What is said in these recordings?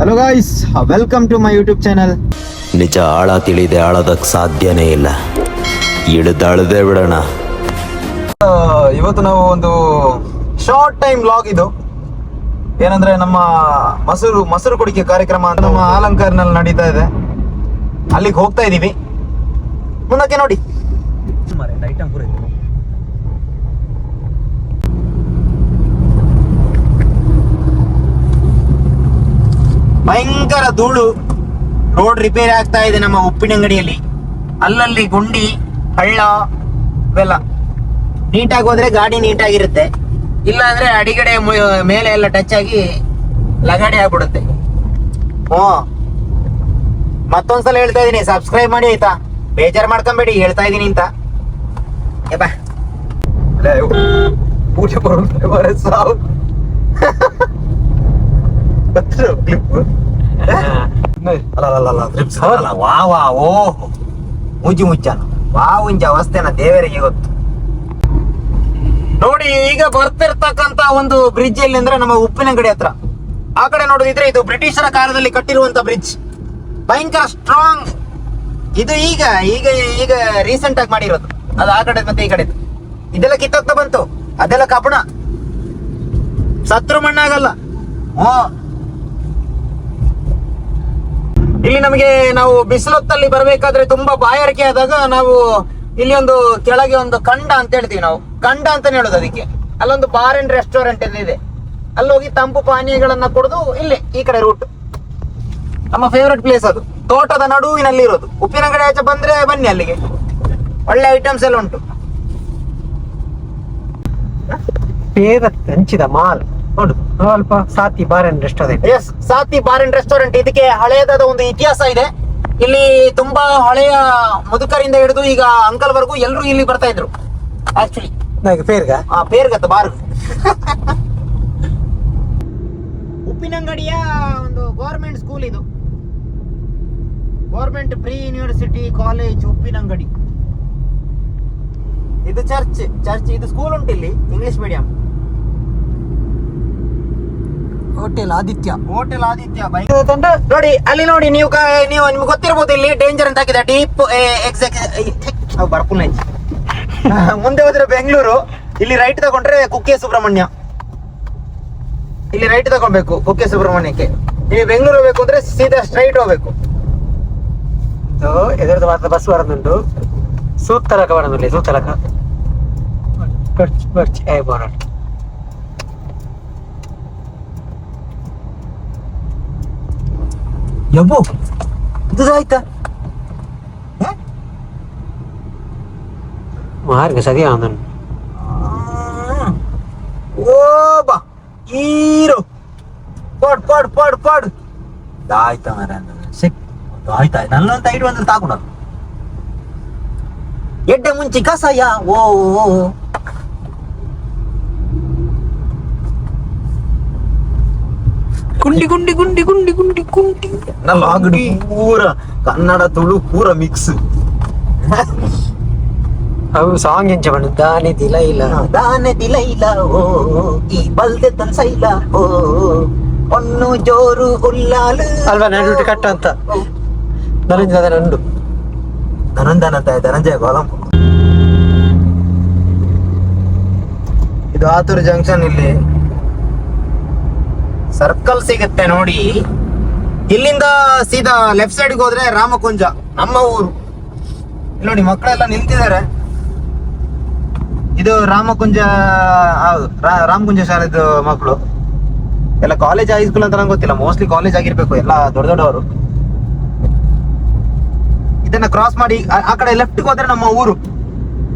Hello guys welcome to my YouTube channel ನಿಜ ಆಳ ತಿಳಿದೆ ಆಳೋದಕ್ಕೆ ಸಾಧ್ಯನೇ ಇಲ್ಲ. ಇಳಿದಾಳದೆ ಬಿಡೋಣ. ಇವತ್ತು ನಾವು ಒಂದು ಶಾರ್ಟ್ ಟೈಮ್ ಲಾಗ್ ಇದು. ಏನಂದ್ರೆ ನಮ್ಮ ಮೊಸರು ಮೊಸರು ಕುಡಿಕೆ ಕಾರ್ಯಕ್ರಮ ಅಂತ ನಮ್ಮ ಅಲಂಕಾರ್ನಲ್ಲಿ ನಡೀತಾ ಇದೆ. ಅಲ್ಲಿಗೆ ಹೋಗ್ತಾ ಇದೀವಿ. ಮುಂದಕ್ಕೆ ನೋಡಿ. ಭಯಂಕರ ಧೂಳು ರೋಡ್ ರಿಪೇರಿ ಆಗ್ತಾ ಇದೆ ನಮ್ಮ ಉಪ್ಪಿನ ಅಂಗಡಿಯಲ್ಲಿ. ಅಲ್ಲಲ್ಲಿ ಗುಂಡಿ, ಹಳ್ಳ ಇವೆಲ್ಲ. ನೀಟಾಗಿ ಹೋದ್ರೆ ಗಾಡಿ ನೀಟಾಗಿರುತ್ತೆ. ಇಲ್ಲ ಅಂದ್ರೆ ಅಡಿಗಡೆ ಮೇಲೆ ಎಲ್ಲ ಟಚ್ ಆಗಿ ಲಗಾಡಿ ಆಗ್ಬಿಡುತ್ತೆ. ಹ್ಞೂ. ಮತ್ತೊಂದ್ಸಲ ಹೇಳ್ತಾ ಇದೀನಿ ಸಬ್ಸ್ಕ್ರೈಬ್ ಮಾಡಿ ಆಯ್ತಾ? ಬೇಜಾರು ಮಾಡ್ಕೊಂಬೇಡಿ, ಹೇಳ್ತಾ ಇದೀನಿ ಅಂತ. ಬಾ. ಸಾವು ಕ್ಲಿಪ್ ಅಲ್ಲ ವಾ ವಾ ಓ ಮುಜ್ಜಿ ವಾ ಉಂಜ ಅವಸ್ಥೆನ ದೇವರಿಗೆ ಗೊತ್ತು. ನೋಡಿ ಈಗ ಬರ್ತಿರ್ತಕ್ಕಂತ ಒಂದು ಬ್ರಿಡ್ಜ್ ಎಲ್ಲಿ ಅಂದ್ರೆ ನಮ್ಮ ಉಪ್ಪಿನಂಗಡಿ ಹತ್ರ. ಆ ಕಡೆ ನೋಡಿದ್ರೆ ಇದು ಬ್ರಿಟಿಷರ ಕಾಲದಲ್ಲಿ ಕಟ್ಟಿರುವಂತ ಬ್ರಿಡ್ಜ್ ಭಯಂಕರ ಸ್ಟ್ರಾಂಗ್ ಇದು ಈಗ ಈಗ ಈಗ ರೀಸೆಂಟ್ ಆಗಿ ಮಾಡಿರೋದು. ಅದು ಆ ಕಡೆ ಮತ್ತೆ ಈ ಕಡೆ ಇದೆಲ್ಲ ಕಿತ್ತೋಗ್ತಾ ಬಂತು. ಅದೆಲ್ಲ ಕಬ್ಬಣ. ಸತ್ರು ಮಣ್ಣಾಗಲ್ಲ. ಹ್ಞೂ ಇಲ್ಲಿ ನಮಗೆ ನಾವು ಬಿಸಿಲೊತ್ತಲ್ಲಿ ಬರಬೇಕಾದ್ರೆ ತುಂಬಾ ಬಾಯಾರಿಕೆ ಆದಾಗ ನಾವು ಇಲ್ಲಿ ಒಂದು ಕೆಳಗೆ ಒಂದು ಕಂಡ ಅಂತ ಹೇಳ್ತೀವಿ ನಾವು. ಕಂಡ ಅಂತಾನೆ ಹೇಳೋದು ಅದಕ್ಕೆ. ಅಲ್ಲೊಂದು ಬಾರ್ ಅಂಡ್ ರೆಸ್ಟೋರೆಂಟ್ ಇದೆ. ಅಲ್ಲಿ ಹೋಗಿ ತಂಪು ಪಾನೀಯಗಳನ್ನ ಕುಡಿದು ಇಲ್ಲಿ ಈ ಕಡೆ ರೂಟ್ ನಮ್ಮ ಫೇವ್ರೆಟ್ ಪ್ಲೇಸ್ ಅದು. ತೋಟದ ನಡುವಿನಲ್ಲಿ ಇರೋದು. ಉಪ್ಪಿನಂಗಡಿ ಆಚೆ ಬಂದ್ರೆ ಬನ್ನಿ ಅಲ್ಲಿಗೆ. ಒಳ್ಳೆ ಐಟಮ್ಸ್ ಎಲ್ಲ ಉಂಟು. ಹಂಚಿದ ಮಾಲ್. ನೋಡು. ಸ್ವಲ್ಪ Sathi bar and restaurant. Yes Sathi bar and restaurant. ಇದಕ್ಕೆ ಹಳೆಯದಾದ ಒಂದು ಇತಿಹಾಸ ಇದೆ. ಇಲ್ಲಿ ತುಂಬಾ ಹಳೆಯ ಮುದುಕರಿಂದ ಹಿಡಿದು ಈಗ ಅಂಕಲ್ ವರ್ಗು ಎಲ್ಲರೂ ಇಲ್ಲಿ ಬರ್ತಾ ಇದ್ರು. ಆಕ್ಚುಲಿ ಪೇರ್ಗ? ಆ ಪೇರ್ಗತ್ತ ಬಾರ್ ಉಪ್ಪಿನಂಗಡಿಯ ಒಂದು ಗೌರ್ಮೆಂಟ್ ಸ್ಕೂಲ್ ಇದು. Government pre university college Uppinangadi. ಇದು ಚರ್ಚ್ ಚರ್ಚ್ ಇದು ಸ್ಕೂಲ್ ಉಂಟು ಇಲ್ಲಿ English medium hotel Aditya. Hotel Aditya ನೋಡಿ ಅಲ್ಲಿ ನೋಡಿ ನೀವು ನೀವು ನಿಮ್ಗೆ ಗೊತ್ತಿರ್ಬೋದು ಇಲ್ಲಿ ಡೇಂಜರ್ ಅಂತ ಹಾಕಿದೆ ಡೀಪ್ ಬರ್ಪುಲ್ ಮುಂದೆ ಹೋದ್ರೆ ಬೆಂಗಳೂರು ಇಲ್ಲಿ ರೈಟ್ ತಗೊಂಡ್ರೆ ಕುಕ್ಕೆ ಸುಬ್ರಹ್ಮಣ್ಯ. ಇಲ್ಲಿ ರೈಟ್ ತಗೊಳ್ಬೇಕು ಕುಕ್ಕೆ ಸುಬ್ರಹ್ಮಣ್ಯಕ್ಕೆ. ನೀವು ಬೆಂಗಳೂರು ಹೋಗ್ಬೇಕು ಅಂದ್ರೆ ಸೀದಾ ಸ್ಟ್ರೈಟ್ ಹೋಗ್ಬೇಕು. ಇದು ಎದುರದ ವಾರದ ಬಸ್ ಬರೋದುಂಟು. ಸೂತ್ತಲಕ ಬರೋದಿಲ್ಲ ಸೂತ್ತಲಕ ಬರ್ಚ್ ಬರ್ಚ್ ಏ ಬೋರಾಟ ಯಬ್ಬು ಇದು ಆಯ್ತಾ ಮಾರ್ಗ ಸರಿಯಾ ಅವನು ಓ ಬಾ ಹೀರೋ ಪಡ್ ಪಡ್ ಪಡ್ ಪಡ್ ಆಯ್ತಾ ಮರ ಸಿಕ್ ಆಯ್ತಾ ನಲ್ಲೊಂದು ಐದು ಅಂದ್ರೆ ತಾಕೊಂಡು ಎಡ್ಡೆ ಮುಂಚಿ ಕಸಯ ಓ ಓ, ಓ. ನಮ್ಮ ಅಂಗಡಿ ಪೂರ ಕನ್ನಡ ತುಳು ಪೂರ ಮಿಕ್ಸ್ ಅವು ಸಾಂಗ್ ಎಂಚ ಬಣ್ಣ ದಾನೆ ದಿಲ ಇಲ್ಲ. ದಾನೆ ದಿಲೈಲ ಓ ಈ ಬಲ್ದೆ ಇಲ್ಲ ಓ ಒನ್ನು ಜೋರು ಹುಲ್ಲಾಲು. ಅಲ್ವಾ ನಡುಟಿ ಕಟ್ಟ ಅಂತ? ನರೇಂದ್ರ ನಂಡು ಧನಂಜನ ಅಂತ ಧನಂಜಯ ಗೋಲಂ ಇದು ಆತೂರು ಜಂಕ್ಷನ್ ಇಲ್ಲಿ. ಸರ್ಕಲ್ ಸಿಗುತ್ತೆ ನೋಡಿ. ಇಲ್ಲಿಂದ ಸೀದಾ ಲೆಫ್ಟ್ ಸೈಡ್ಗೆ ಹೋದ್ರೆ ರಾಮಕುಂಜ, ನಮ್ಮ ಊರು. ನೋಡಿ ಮಕ್ಕಳೆಲ್ಲ ನಿಂತಿದ್ದಾರೆ. ಇದು ರಾಮಕುಂಜ ರಾಮಕುಂಜ ಶಾಲೆದು ಮಕ್ಕಳು ಎಲ್ಲ ಕಾಲೇಜ್ ಹೈಸ್ಕೂಲ್ ಅಂತ ನಂಗೆ ಗೊತ್ತಿಲ್ಲ. ಮೋಸ್ಟ್ಲಿ ಕಾಲೇಜ್ ಆಗಿರ್ಬೇಕು, ಎಲ್ಲ ದೊಡ್ಡ ದೊಡ್ಡವರು. ಇದನ್ನ ಕ್ರಾಸ್ ಮಾಡಿ, ಆ- ಆ ಕಡೆ ಲೆಫ್ಟ್ ಹೋದ್ರೆ ನಮ್ಮ ಊರು.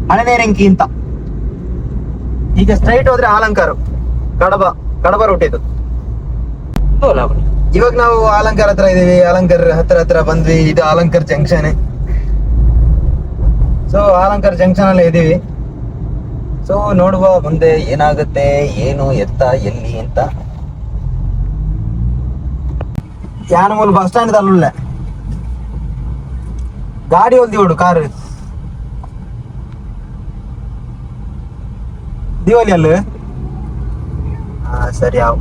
ಹಳನೇರಂಕಿ ಅಂತ. ಈಗ ಸ್ಟ್ರೈಟ್ ಹೋದ್ರೆ ಅಲಂಕಾರ ಕಡಬ ಕಡಬ ರೋಡ್ ಇದು. ಇವಾಗ ನಾವು ಅಲಂಕಾರ ಹತ್ರ ಇದೀವಿ ಅಲಂಕಾರ ಹತ್ರ ಹತ್ರ ಬಂದ್ವಿ, ಇದು ಅಲಂಕಾರ ಜಂಕ್ಷನ್ ಸೊ ಅಲಂಕಾರ ಜಂಕ್ಷನ್ ಅಲ್ಲಿ ಇದೀವಿ ಸೊ ನೋಡುವ ಮುಂದೆ ಏನಾಗುತ್ತೆ, ಏನು ಎತ್ತ, ಎಲ್ಲಿ ಅಂತ. ಯಾನಮೂಲ್ ಬಸ್ ಸ್ಟ್ಯಾಂಡ್ ಅಲ್ಲೇ ಗಾಡಿ ಹೊಲ್ದಿ ಬಿಡು ಕಾರ್ ದಿವಾಲಿ ಅಲ್ಲ. ಸರಿ ಯಾವ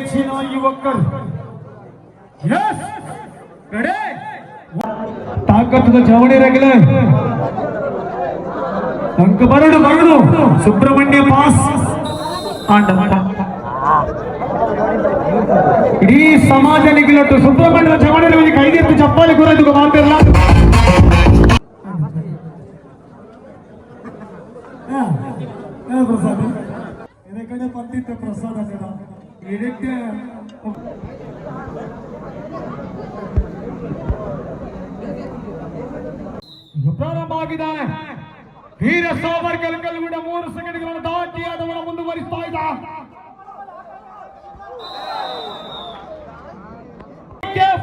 ಕಾಲೇಜಿನ ಯುವಕರು ಎಸ್ ರೆಡಿ ತಾಕತ್ತದ ಚವಣಿ ರಗಲೆ ಅಂಕ ಬರಡು ಬರಡು ಸುಬ್ರಹ್ಮಣ್ಯ ಪಾಸ್ ಆಂಡ ಇಡೀ ಸಮಾಜ ನಿಗಿಲಟ್ಟು ಸುಬ್ರಹ್ಮಣ್ಯದ ಚವಣಿಯಲ್ಲಿ ಕೈಗೆತ್ತು ಚಪ್ಪಾಳಿ ಕೂರೈತು ಮಾತಿರಲ್ಲ ಪ್ರಸಾದ್ ಇದೇ ಕಡೆ ಬಂದಿದ್ದೆ ಪ್ರಸಾದ ಇದಕ್ಕೆ ಈಗ ಪ್ರಾರಂಭ ಆಗಿದೆ ವೀರ ಸಾವರ್ಕರ್ ಕಲ್ಗುಡ ಮೂರು ಸೆಕೆಂಡ್ಗಳನ್ನು ದಾಟಿ ಆದವನ ಮುಂದುವರಿಸ್ತಾ ಇದ್ದ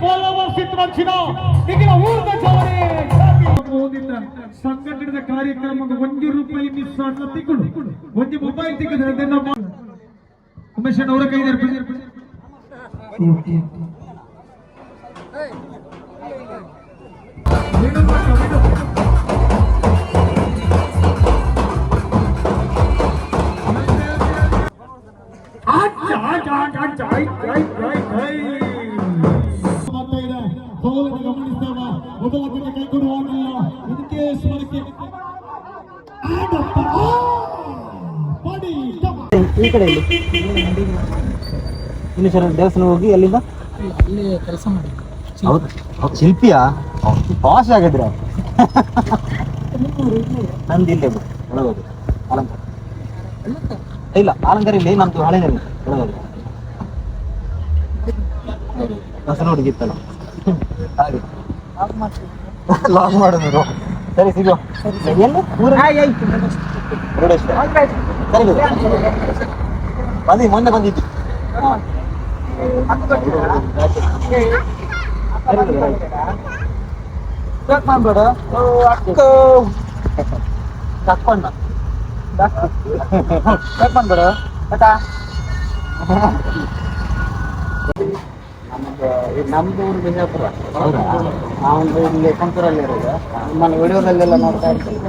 ಫಾಲೋವರ್ಸ್ ಇತ್ತು ಈಗಿನ ಊರ್ದ ಚವರಿ ಓದಿದ್ದ ಸಂಘಟನೆದ ಕಾರ್ಯಕ್ರಮಕ್ಕೆ ಒಂದು ರೂಪಾಯಿ ಮಿಸ್ ಅಂತ ತಿಕ್ಕೊಂಡು ಒಂದು ಮೊಬೈಲ್ ತಿಕ್ಕಿದ್ರೆ ಅದನ್ನ ಮಾ- ಉಮೇಶ್ ಅಣ್ಣ ಅವರ ಕೈದಾರೆ ಗಮನಿಸ್ತೇವ ಮೊದಲ ಕಡೆ ಕೈ ಕೊಡುವಾಗಿಲ್ಲ ಇದಕ್ಕೆ ಸ್ಮರಕ್ಕೆ ಈ ಕಡೆ ಇಲ್ಲಿ. ಸರ್ ದೇವಸ್ಥಾನ ಹೋಗಿ ಅಲ್ಲಿಂದ? ಮಾಡಿ ಹೌದು, ಶಿಲ್ಪಿಯಾ? ಭಾಷೆ ಆಗಿದ್ರೆ ನಂದು ಇಲ್ಲೇ ಒಳಗೋದು ಅಲಂಕಾರ. ಇಲ್ಲ ಅಲಂಕಾರ ಇಲ್ಲಿ ನಮ್ದು ಹಳೆನಲ್ಲಿ ಒಳಗೋದು ಹೊಸ ಹುಡುಗಿತ್ತಲ್ಲ ಹಾಗೆ. ಲಾಕ್ ಮಾಡೋದು. ಸರಿ ಸಿಗೋ ಎಲ್ಲಿ ಮುರುಡೇಶ್ವರ ಸರಿ ಬಿಡು. ಬಂದಿ ಮೊನ್ನೆ ಬಂದಿದ್ದು ಹಾ. ಚೆಕ್ ಮಾಡ್ಬೇಡ ಅಕ್ಕ ಕಟ್ಕೊಂಡ ಚೆಕ್ ಮಾಡ್ಬೇಡ ಆಯ್ತಾ ನಮ್ದು ಊರು ಬಿಜಾಪುರ. ಹೌದಾ? ನಾವು ಇಲ್ಲಿ ಕಂಪೂರಲ್ಲಿ ಇರೋದು. ನಿಮ್ಮನ್ನು ವಿಡಿಯೋದಲ್ಲೆಲ್ಲ ನೋಡ್ತಾ ಇರ್ತೀವಿ.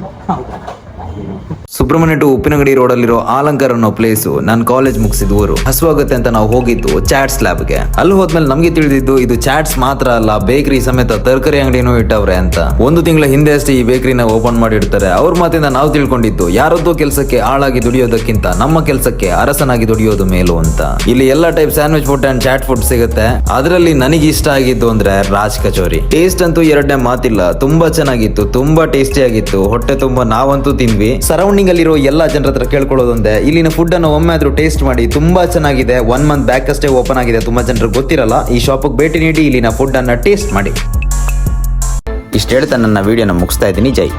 ಸುಬ್ರಹ್ಮಣ್ಯ ಟು ಉಪ್ಪಿನಗಡಿ ರೋಡಲ್ಲಿರೋ ಅಲಂಕಾರ ಅನ್ನೋ ಪ್ಲೇಸ್. ನಾನು ಕಾಲೇಜ್ ಮುಗಿಸಿದ ಊರು ಹಸುವಾಗುತ್ತೆ ಅಂತ ನಾವು ಹೋಗಿದ್ದು ಚಾಟ್ಸ್ ಲ್ಯಾಬ್ಗೆ. ಅಲ್ಲಿ ಹೋದ್ಮೇಲೆ ನಮಗೆ ತಿಳಿದಿದ್ದು ಇದು ಚಾಟ್ಸ್ ಮಾತ್ರ ಅಲ್ಲ, ಬೇಕರಿ ಸಮೇತ ತರಕಾರಿ ಅಂಗಡಿನೂ ಇಟ್ಟವ್ರೆ ಅಂತ. ಒಂದು ತಿಂಗಳ ಹಿಂದೆ ಅಷ್ಟೇ ಈ ಬೇಕರಿನ ಓಪನ್ ಮಾಡಿರ್ತಾರೆ ಅವ್ರ ಮಾತಿಂದ ನಾವು ತಿಳ್ಕೊಂಡಿದ್ದು, ಯಾರದ್ದೋ ಕೆಲಸಕ್ಕೆ ಆಳಾಗಿ ದುಡಿಯೋದಕ್ಕಿಂತ ನಮ್ಮ ಕೆಲಸಕ್ಕೆ ಅರಸನಾಗಿ ದುಡಿಯೋದು ಮೇಲು ಅಂತ. ಇಲ್ಲಿ ಎಲ್ಲಾ type sandwich food and chaat food ಸಿಗುತ್ತೆ. ಅದರಲ್ಲಿ ನನಗೆ ಇಷ್ಟ ಆಗಿದ್ದು ಅಂದ್ರೆ ರಾಜ್ ಕಚೋರಿ. ಟೇಸ್ಟ್ ಅಂತೂ ಎರಡನೇ ಮಾತಿಲ್ಲ. ತುಂಬಾ ಚೆನ್ನಾಗಿತ್ತು, ತುಂಬಾ ಟೇಸ್ಟಿ ಆಗಿತ್ತು. ಹೊಟ್ಟೆ ತುಂಬಾ ನಾವಂತೂ ತಿಂದ್ವಿ. ಸರೌಂಡಿಂಗ್ ಅಲ್ಲಿರೋ ಎಲ್ಲ ಜನರ ಹತ್ರ ಕೇಳ್ಕೊಳ್ಳೋದೊಂದೇ ಇಲ್ಲಿನ ಫುಡ್ ಅನ್ನು ಒಮ್ಮೆ ಆದ್ರೂ ಟೇಸ್ಟ್ ಮಾಡಿ ತುಂಬಾ ಚೆನ್ನಾಗಿದೆ ಒನ್ ಮಂತ್ ಬ್ಯಾಕ್ ಅಷ್ಟೇ ಓಪನ್ ಆಗಿದೆ, ತುಂಬಾ ಜನರಿಗೆ ಗೊತ್ತಿರಲ್ಲ, ಈ ಶಾಪಿಗೆ ಭೇಟಿ ನೀಡಿ, ಇಲ್ಲಿನ ಫುಡ್ ಅನ್ನ ಟೇಸ್ಟ್ ಮಾಡಿ. ಇಷ್ಟ ಹೇಳ್ತಾ ನನ್ನ ವಿಡಿಯೋನ ಮುಗಿಸ್ತಾ ಇದ್ದೀನಿ, ಜೈ.